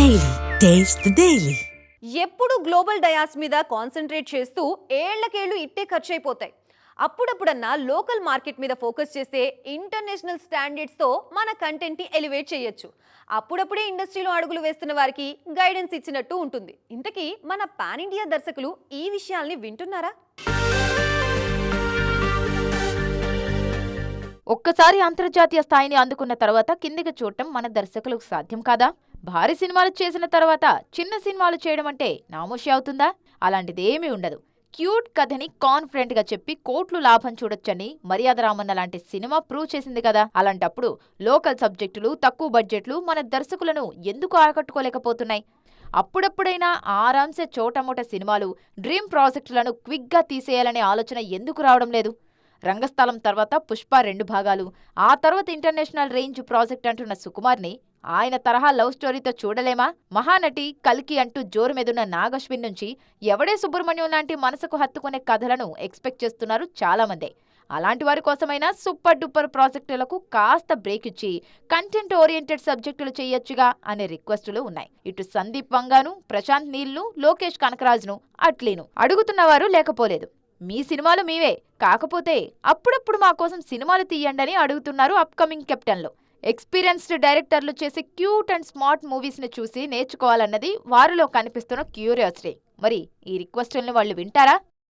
Daily. Taste the Daily. ఎప్పుడు global డయాస్ మీద కాన్సన్ట్రేట్ చేస్తూ ఏళ్ళకేళ్ళు ఇట్టే ఖర్చు అయిపోతాయి అప్పుడప్పుడన్నా లోకల్ మార్కెట్ మీద ఫోకస్ చేస్తే ఇంటర్నేషనల్ స్టాండర్డ్స్తో మన కంటెంట్ని ఎలివేట్ చేయొచ్చు. అప్పుడప్పుడే ఇండస్ట్రీలో అడుగులు వేస్తున్న వారికి గైడెన్స్ ఇచ్చినట్టు ఉంటుంది. ఇంతకీ మన పాన్ ఇండియా దర్శకులు ఈ విషయాల్ని వింటున్నారా? ఒక్కసారి అంతర్జాతీయ స్థాయిని అందుకున్న తర్వాత కిందికి చూడటం మన దర్శకులకు సాధ్యం కాదా? భారీ సినిమాలు చేసిన తర్వాత చిన్న సినిమాలు చేయడం అంటే నామోషి అవుతుందా? అలాంటిదేమీ ఉండదు. క్యూట్ కథని కాన్ఫిడెంట్గా చెప్పి కోట్లు లాభం చూడొచ్చని మర్యాద రామన్న లాంటి సినిమా ప్రూవ్ చేసింది కదా? అలాంటప్పుడు లోకల్ సబ్జెక్టులు తక్కువ బడ్జెట్లు మన దర్శకులను ఎందుకు ఆకట్టుకోలేకపోతున్నాయి? అప్పుడప్పుడైనా ఆరాంసే చోటమోట సినిమాలు డ్రీమ్ ప్రాజెక్టులను క్విక్గా తీసేయాలనే ఆలోచన ఎందుకు రావడం లేదు? రంగస్థలం తర్వాత పుష్ప రెండు భాగాలు ఆ తర్వాత ఇంటర్నేషనల్ రేంజ్ ప్రాజెక్ట్ అంటున్న సుకుమార్ని ఆయన తరహా లవ్ స్టోరీతో చూడలేమా? మహానటి కల్కి అంటూ జోరు మీదున్న నాగశ్విన్ నుంచి ఎవడే సుబ్రహ్మణ్యం లాంటి మనసుకు హత్తుకునే కథలను ఎక్స్పెక్ట్ చేస్తున్నారు చాలామందే. అలాంటి వారి కోసమైనా సూపర్ డూపర్ ప్రాజెక్టులకు కాస్త బ్రేక్ ఇచ్చి కంటెంట్ ఓరియంటెడ్ సబ్జెక్టులు చేయొచ్చుగా అనే రిక్వెస్టులు ఉన్నాయి. ఇటు సందీప్ వంగాను ప్రశాంత్ నీల్ను లోకేష్ కనకరాజ్ను అట్లీను. అడుగుతున్నవారు లేకపోలేదు. మీ సినిమాలు మీవే. కాకపోతే అప్పుడప్పుడు మా కోసం సినిమాలు తీయండని అడుగుతున్నారు అప్కమింగ్ కెప్టెన్లు. ఎక్స్పీరియన్స్డ్ డైరెక్టర్లు చేసే క్యూట్ అండ్ స్మార్ట్ మూవీస్ని చూసి నేర్చుకోవాలన్నది వారిలో కనిపిస్తున్న క్యూరియాసిటీ. మరి ఈ రిక్వెస్టుల్ని వాళ్ళు వింటారా?